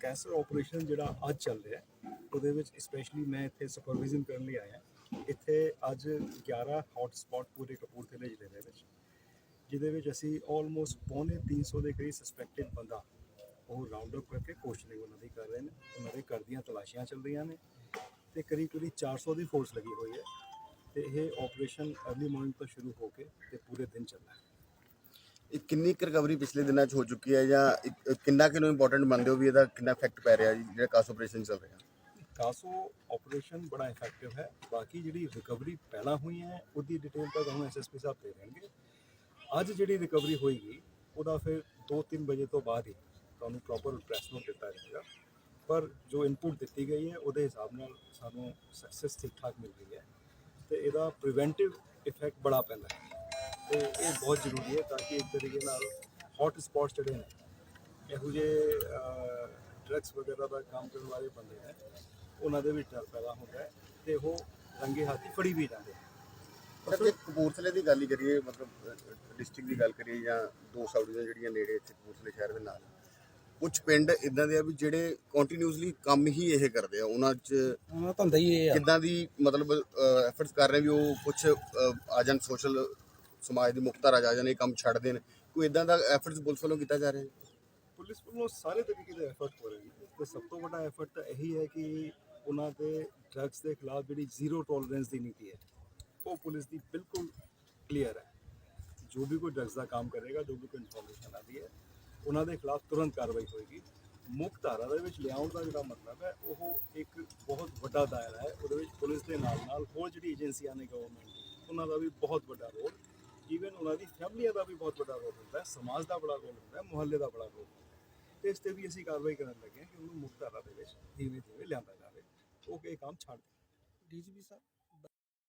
Cancer operation ਜਿਹੜਾ ਅੱਜ ਚੱਲ ਰਿਹਾ ਉਹਦੇ ਵਿੱਚ ਸਪੈਸ਼ਲੀ ਮੈਂ ਇੱਥੇ ਸੁਪਰਵਿਜ਼ਨ ਕਰਨ ਲਈ ਆਇਆ ਇੱਥੇ ਅੱਜ 11 ਹੌਟ ਸਪੌਟ ਪੂਰੇ ਕਪੂਰਥਲੇ ਜ਼ਿਲ੍ਹੇ ਦੇ ਵਿੱਚ, ਜਿਹਦੇ ਵਿੱਚ ਅਸੀਂ ਆਲਮੋਸਟ ਪੌਣੇ 300 ਦੇ ਕਰੀਬ ਸਸਪੈਕਟਡ ਬੰਦਾ ਉਹ ਰਾਉਂਡ ਅਪ ਕਰਕੇ ਕੁਐਸਚਨਿੰਗ ਉਹਨਾਂ ਦੀ ਕਰ ਰਹੇ ਨੇ, ਉਹਨਾਂ ਦੇ ਘਰ ਦੀਆਂ ਤਲਾਸ਼ੀਆਂ ਚੱਲ ਰਹੀਆਂ ਨੇ ਤੇ ਕਰੀਬ ਕਰੀਬ 400 ਦੀ ਫੋਰਸ ਲੱਗੀ ਹੋਈ ਹੈ ਤੇ ਇਹ ਆਪਰੇਸ਼ਨ ਅਰਲੀ ਮਾਰਨਿੰਗ ਤੋਂ ਸ਼ੁਰੂ ਹੋ ਕੇ ਤੇ ਪੂਰੇ ਦਿਨ ਚੱਲਣਾ ਹੈ। ਇਹ ਕਿੰਨੀ ਕੁ ਰਿਕਵਰੀ ਪਿਛਲੇ ਦਿਨਾਂ 'ਚ ਹੋ ਚੁੱਕੀ ਹੈ ਜਾਂ ਇੱਕ- ਕਿੰਨਾ ਕਿਨੂੰ ਇੰਪੋਰਟੈਂਟ ਮੰਨਦੇ ਹੋ ਵੀ ਇਹਦਾ ਕਿੰਨਾ ਇਫੈਕਟ ਪੈ ਰਿਹਾ ਜੀ, ਜਿਹੜਾ ਕਾਸ ਆਪਰੇਸ਼ਨ ਚੱਲ ਰਿਹਾ? ਕਾਸੋ ਆਪਰੇਸ਼ਨ ਬੜਾ ਇਫੈਕਟਿਵ ਹੈ। ਬਾਕੀ ਜਿਹੜੀ ਰਿਕਵਰੀ ਪਹਿਲਾਂ ਹੋਈ ਹੈ, ਉਹਦੀ ਡਿਟੇਲ ਤਾਂ ਤੁਹਾਨੂੰ ਐਸਐਸਪੀ ਸਾਹਿਬ ਦੇ ਦੇਣਗੇ। ਅੱਜ ਜਿਹੜੀ ਰਿਕਵਰੀ ਹੋਏਗੀ, ਉਹਦਾ ਫਿਰ 2-3 ਵਜੇ ਤੋਂ ਬਾਅਦ ਹੀ ਤੁਹਾਨੂੰ ਪ੍ਰੋਪਰ ਪ੍ਰੈਸ ਨੋਟ ਦਿੱਤਾ ਜਾਏਗਾ। ਪਰ ਜੋ ਇਨਪੁਟ ਦਿੱਤੀ ਗਈ ਹੈ, ਉਹਦੇ ਹਿਸਾਬ ਨਾਲ ਸਾਨੂੰ ਸਕਸੈਸ ਠੀਕ ਠਾਕ ਮਿਲ ਰਹੀ ਹੈ। ਤੇ ਇਹਦਾ ਪ੍ਰੀਵੈਂਟਿਵ ਇਫੈਕਟ ਬੜਾ ਪੈਂਦਾ ਹੈ। ਤੇ ਇਹ ਬਹੁਤ ਜ਼ਰੂਰੀ ਹੈ ਤਾਂ ਕਿ ਇੱਕ ਤਰੀਕੇ ਨਾਲ ਹੌਟ ਸਪੌਟਸ ਜਿਹੜੇ ਨੇ ਇਹੋ ਜਿਹੇ ਡਰੱਗਸ ਵਗੈਰਾ ਦਾ ਕੰਮ ਕਰਨ ਵਾਲੇ ਬੰਦੇ ਨੇ ਉਹਨਾਂ ਦੇ ਵਿੱਚ ਡਰ ਪੈਦਾ ਹੁੰਦਾ ਹੈ ਤੇ ਉਹ ਰੰਗੇ ਹੱਥੀ ਫੜੀ ਵੀ ਜਾਂਦੇ ਨੇ। ਪਰ ਜੇ ਕਪੂਰਥਲੇ ਦੀ ਗੱਲ ਹੀ ਕਰੀਏ ਮਤਲਬ ਡਿਸਟ੍ਰਿਕਟ ਦੀ ਗੱਲ ਕਰੀਏ ਜਾਂ ਦੋ ਸਾਊਡੀਆਂ ਜਿਹੜੀਆਂ ਨੇੜੇ ਇੱਥੇ ਕਪੂਰਥਲੇ ਸ਼ਹਿਰ ਦੇ ਨਾਲ ਕੁਝ ਪਿੰਡ ਇਦਾਂ ਦੇ ਆ ਵੀ ਜਿਹੜੇ ਕੰਟੀਨਿਊਸਲੀ ਕੰਮ ਹੀ ਇਹ ਕਰਦੇ ਆ ਉਹਨਾਂ 'ਚ ਹਾਂ ਧੰਦਾ ਹੀ ਇਹ ਆ। ਕਿੱਦਾਂ ਦੀ ਮਤਲਬ ਐਫਰਟਸ ਕਰ ਰਹੇ ਵੀ ਉਹ ਕੁਝ ਆ ਜਾਣ ਸੋਸ਼ਲ ਸਮਾਜ ਦੀ ਮੁੱਖ ਧਾਰਾ ਜਾਣ ਇਹ ਕੰਮ ਛੱਡ ਦੇਣ ਕੋਈ ਇਦਾਂ ਦਾ ਐਫਰਟਸ ਪੁਲਿਸ ਵੱਲੋਂ ਕੀਤਾ ਜਾ ਰਿਹਾ? ਹੈ ਪੁਲਿਸ ਵੱਲੋਂ ਸਾਰੇ ਤਰੀਕੇ ਦੇ ਐਫਰਟ ਹੋ ਰਹੇ ਨੇ। ਤੇ ਸਭ ਤੋਂ ਵੱਡਾ ਐਫਰਟ ਤਾਂ ਇਹੀ ਹੈ ਕਿ ਉਹਨਾਂ ਦੇ ਡਰੱਗਸ ਦੇ ਖਿਲਾਫ ਜਿਹੜੀ ਜ਼ੀਰੋ ਟੋਲਰੈਂਸ ਦੀ ਨੀਤੀ ਹੈ, ਉਹ ਪੁਲਿਸ ਦੀ ਬਿਲਕੁਲ ਕਲੀਅਰ ਹੈ। ਜੋ ਵੀ ਕੋਈ ਡਰੱਗਸ ਦਾ ਕੰਮ ਕਰੇਗਾ, ਜੋ ਵੀ ਕੋਈ ਇਨਫੋਰਮੇਸ਼ਨ ਆਦੀ ਹੈ, ਉਹਨਾਂ ਦੇ ਖਿਲਾਫ ਤੁਰੰਤ ਕਾਰਵਾਈ ਹੋਏਗੀ। ਮੁੱਖ ਧਾਰਾ ਦੇ ਵਿੱਚ ਲਿਆਉਣ ਦਾ ਜਿਹੜਾ ਮਤਲਬ ਹੈ, ਉਹ ਇੱਕ ਬਹੁਤ ਵੱਡਾ ਦਾਇਰਾ ਹੈ। ਉਹਦੇ ਵਿੱਚ ਪੁਲਿਸ ਦੇ ਨਾਲ ਨਾਲ ਹੋਰ ਜਿਹੜੀ ਏਜੰਸੀਆਂ ਨੇ ਗਵਰਨਮੈਂਟ ਉਹਨਾਂ ਦਾ ਵੀ ਬਹੁਤ ਵੱਡਾ ਰੋਲ ਈਵਨ ਉਹਨਾਂ ਦੀ ਫੈਮਲੀਆਂ ਦਾ ਵੀ ਬਹੁਤ ਵੱਡਾ ਰੋਲ ਹੁੰਦਾ ਹੈ, ਸਮਾਜ ਦਾ ਬੜਾ ਰੋਲ ਹੁੰਦਾ ਹੈ, ਮੁਹੱਲੇ ਦਾ ਬੜਾ ਰੋਲ ਹੁੰਦਾ ਹੈ। ਤੇ ਇਸ ਤੇ ਵੀ ਅਸੀਂ ਕਾਰਵਾਈ ਕਰਨ ਲੱਗੇ ਹਾਂ ਕਿ ਉਹਨੂੰ ਮੁੱਖ ਧਾਰਾ ਦੇ ਵਿੱਚ ਧੀਰੇ ਧੀਰੇ ਲਿਆਂਦਾ ਜਾਵੇ। ਉਹ ਇਹ ਕੰਮ ਛੱਡ ਦੇ ਡੀਜੀਪੀ ਸਾਹਿਬ?